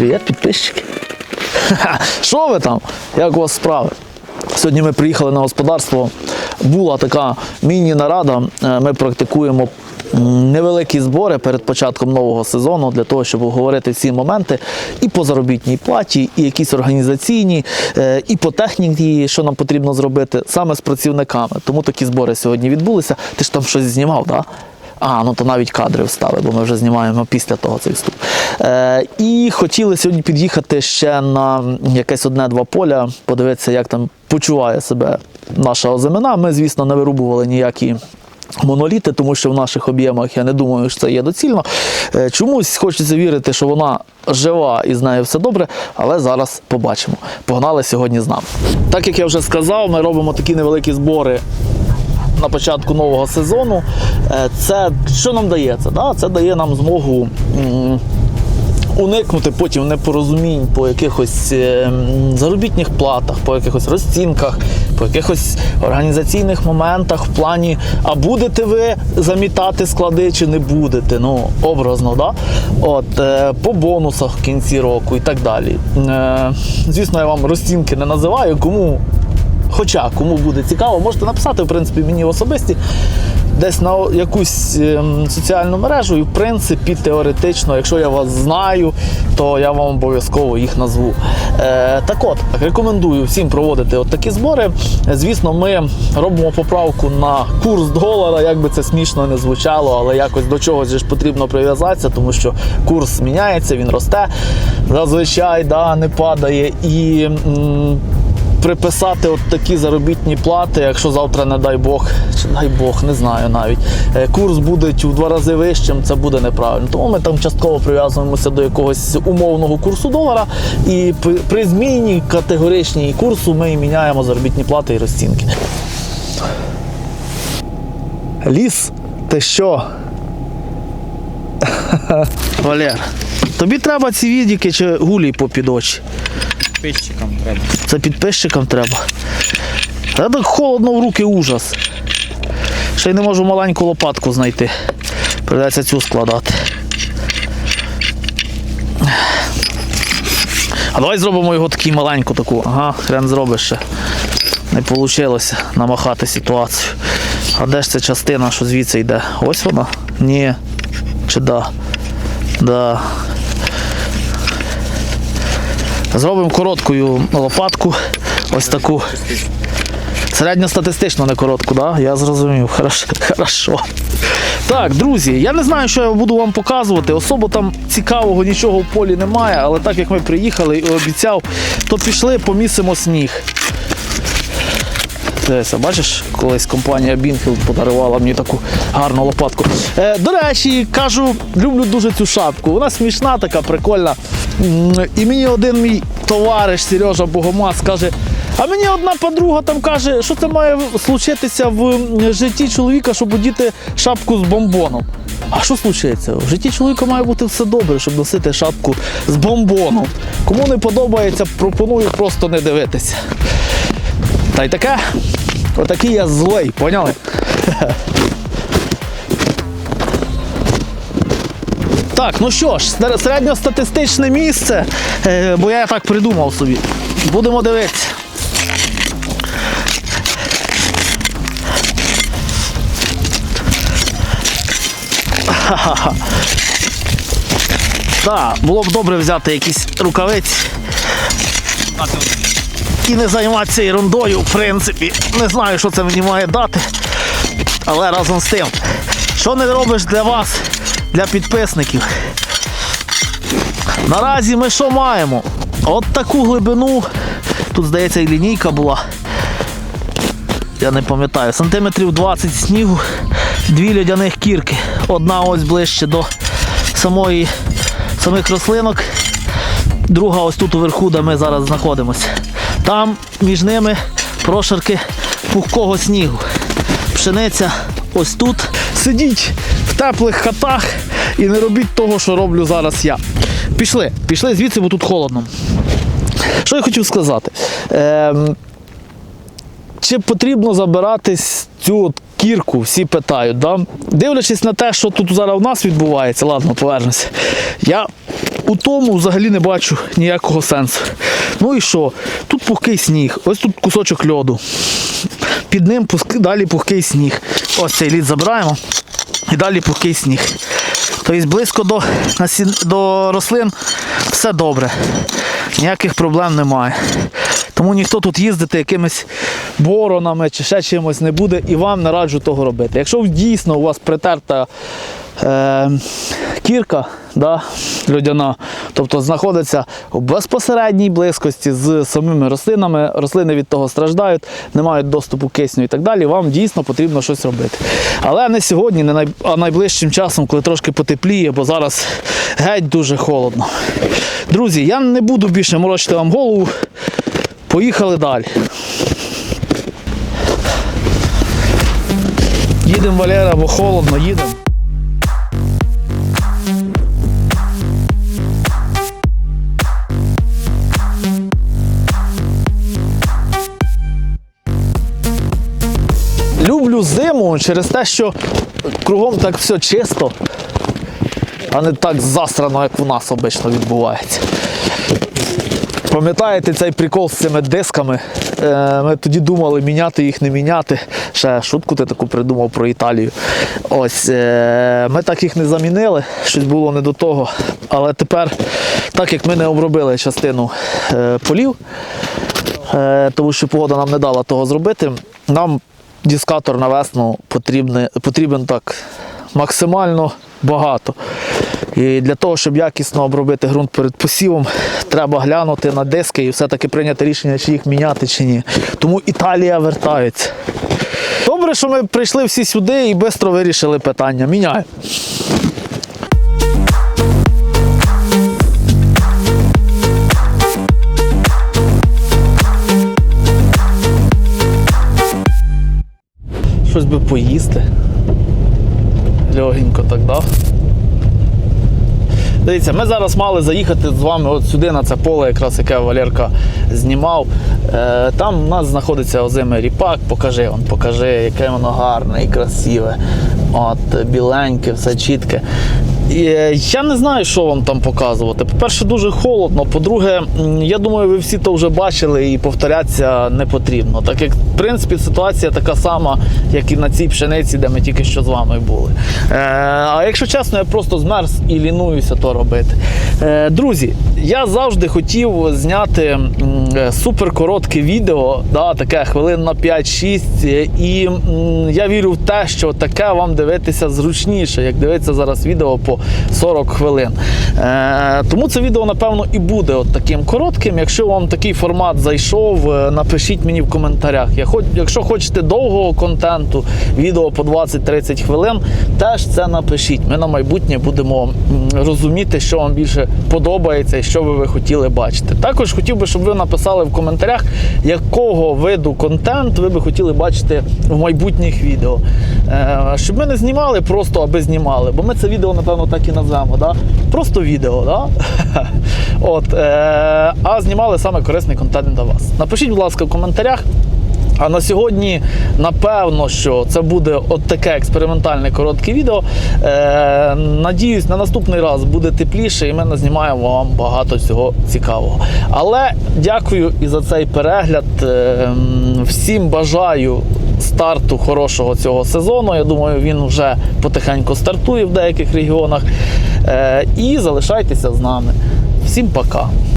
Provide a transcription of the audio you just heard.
Привіт, підписчики. Що ви там? Як у вас справи? Сьогодні ми приїхали на господарство. Була така міні-нарада. Е, Ми практикуємо невеликі збори перед початком нового сезону для того, щоб обговорити всі моменти і по заробітній платі, і якісь організаційні, е, і по техніці, що нам потрібно зробити саме з працівниками. Тому такі збори сьогодні відбулися. Ти ж там щось знімав, так? Да? А, ну то навіть кадри встали, бо ми вже знімаємо після того цей вступ. Е, і хотіли сьогодні під'їхати ще на якесь одне-два поля, подивитися, як там почуває себе наша озимина. Ми, звісно, не вирубували ніякі. Моноліти, тому що в наших об'ємах я не думаю, що це є доцільно. Е, Чомусь хочеться вірити, що вона жива і з нею все добре, але зараз побачимо. Погнали сьогодні з нами. Так як я вже сказав, ми робимо такі невеликі збори на початку нового сезону. Е, Це що нам дає це? Да? Це дає нам змогу. Уникнути потім непорозумінь по якихось е, заробітних платах, по якихось розцінках, по якихось організаційних моментах в плані, а будете ви замітати склади чи не будете. Ну, образно, да? От, е, по бонусах в кінці року і так далі. Звісно, я вам розцінки не називаю, кому Хоча кому буде цікаво, можете написати в принципі мені особисті десь на якусь ем, соціальну мережу, і в принципі теоретично, якщо я вас знаю, то я вам обов'язково їх назву. Е, так от, рекомендую всім проводити от такі збори. Звісно, ми робимо поправку на курс долара, як би це смішно не звучало, але якось до чогось ж потрібно прив'язатися, тому що курс міняється, він росте зазвичай, да, не падає. І м, приписати от такі заробітні плати, якщо завтра, не дай Бог, чи дай Бог, не знаю навіть, е, курс буде у два рази вищим, це буде неправильно. Тому ми там частково прив'язуємося до якогось умовного курсу долара, і при, зміні категоричній курсу ми міняємо заробітні плати і розцінки. Ліс, ти що? Валер, тобі треба ці відіки чи гулі попід очі? Підписчикам треба. Це підписчикам треба. Та так холодно в руки ужас. Ще й не можу маленьку лопатку знайти. Придеться цю складати. А давай зробимо його таку маленьку таку. Ага, хрен зробиш ще. Не вийшло намахати ситуацію. А де ж ця частина, що звідси йде? Ось вона? Ні. Чи да? Да. Зробимо короткою лопатку. Ось таку. Середньостатистично не коротку, да? Я зрозумів. Хорошо. Так, друзі, я не знаю, що я буду вам показувати. Особо там цікавого нічого в полі немає, але так як ми приїхали і обіцяв, то пішли, помісимо сніг. Дивися, бачиш, колись компанія Бінфілд подарувала мені таку гарну лопатку. Е, до речі, кажу, люблю дуже цю шапку. Вона смішна, така прикольна. І мені один мій товариш Сережа Богомаз каже. А мені одна подруга там каже, що це має случитися в житті чоловіка, щоб одіти шапку з бомбоном. А що случається? В житті чоловіка має бути все добре, щоб носити шапку з бомбоном. Кому не подобається, пропоную просто не дивитися. Та й таке. Отакий я злий, поняли? Так, ну що ж, середньостатистичне місце, е, бо я так придумав собі. Будемо дивитися. Ха-ха-ха. Так, було б добре взяти якісь рукавиці і не займатися ерундою, в принципі. Не знаю, що це мені має дати. Але разом з тим, що не робиш для вас, для підписників. Наразі ми що маємо? От таку глибину. Тут, здається, і лінійка була. Я не пам'ятаю, сантиметрів 20 снігу, дві льодяних кірки. Одна ось ближче до самої, самих рослинок, друга ось тут уверху, де ми зараз знаходимося. Там між ними прошарки пухкого снігу. Пшениця ось тут. Сидіть в теплих хатах і не робіть того, що роблю зараз я. Пішли, пішли звідси, бо тут холодно. Що я хотів сказати? Ем, чи потрібно забирати цю кірку, всі питають. Да? Дивлячись на те, що тут зараз у нас відбувається, ладно, повернемося. Я у тому взагалі не бачу ніякого сенсу. Ну і що? Тут пухкий сніг, ось тут кусочок льоду. Під ним далі пухкий сніг. Ось цей лід забираємо і далі пухкий сніг. Тобто близько до, до рослин все добре. Ніяких проблем немає. Тому ніхто тут їздити якимись боронами чи ще чимось не буде і вам не раджу того робити. Якщо дійсно у вас притерта е, кірка да, льодяна, тобто знаходиться у безпосередній близькості з самими рослинами, рослини від того страждають, не мають доступу кисню і так далі, вам дійсно потрібно щось робити. Але не сьогодні, не най... а найближчим часом, коли трошки потепліє, бо зараз геть дуже холодно. Друзі, я не буду більше морочити вам голову. Поїхали далі. Їдемо, Валера, бо холодно, їдемо. Люблю зиму через те, що кругом так все чисто, а не так засрано, як у нас обично відбувається. Пам'ятаєте цей прикол з цими дисками? Е, Ми тоді думали, міняти їх, не міняти. Ще шутку ти таку придумав про Італію. Ось е, ми так їх не замінили, щось було не до того. Але тепер, так як ми не обробили частину е, полів, тому що погода нам не дала того зробити, нам дискатор на весну потрібне, потрібен так максимально багато. І для того, щоб якісно обробити ґрунт перед посівом, треба глянути на диски і все-таки прийняти рішення, чи їх міняти, чи ні. Тому Італія вертається. Добре, що ми прийшли всі сюди і швидко вирішили питання. Міняємо. Щось би поїсти. Легенько так дав. Дивіться, ми зараз мали заїхати з вами от сюди на це поле, якраз яке Валерка знімав. Е, там у нас знаходиться озимий ріпак, покажи, он, покажи, яке воно гарне і красиве. От, біленьке, все чітке. Е, я не знаю, що вам там показувати. По-перше, дуже холодно. По-друге, я думаю, ви всі то вже бачили і повторятися не потрібно. Так як, в принципі, ситуація така сама, як і на цій пшениці, де ми тільки що з вами були. Е, а якщо чесно, я просто змерз і лінуюся то робити. Е, друзі, я завжди хотів зняти м, е, суперкоротке відео, да, таке хвилин на 5-6. е, І я вірю в те, що таке вам дивитися зручніше, як дивитися зараз відео по 40 хвилин. Е, тому це відео, напевно, і буде от таким коротким. Якщо вам такий формат зайшов, е, напишіть мені в коментарях. Я хоч, якщо хочете довгого контенту, відео по 20-30 хвилин, теж це напишіть. Ми на майбутнє будемо розуміти, що вам більше подобається і що би ви хотіли бачити. Також хотів би, щоб ви написали в коментарях, якого виду контент ви би хотіли бачити в майбутніх відео. Е, щоб ми не знімали просто, аби знімали, бо ми це відео, напевно, так і назвемо. Да? Просто відео. Да? От, е, а знімали саме корисний контент для вас. Напишіть, будь ласка, в коментарях. А на сьогодні, напевно, що це буде от таке експериментальне коротке відео. Е, надіюсь, на наступний раз буде тепліше, і ми назнімаємо вам багато всього цікавого. Але дякую і за цей перегляд. Е, всім бажаю старту хорошого цього сезону. Я думаю, він вже потихеньку стартує в деяких регіонах. Е, і залишайтеся з нами. Всім пока!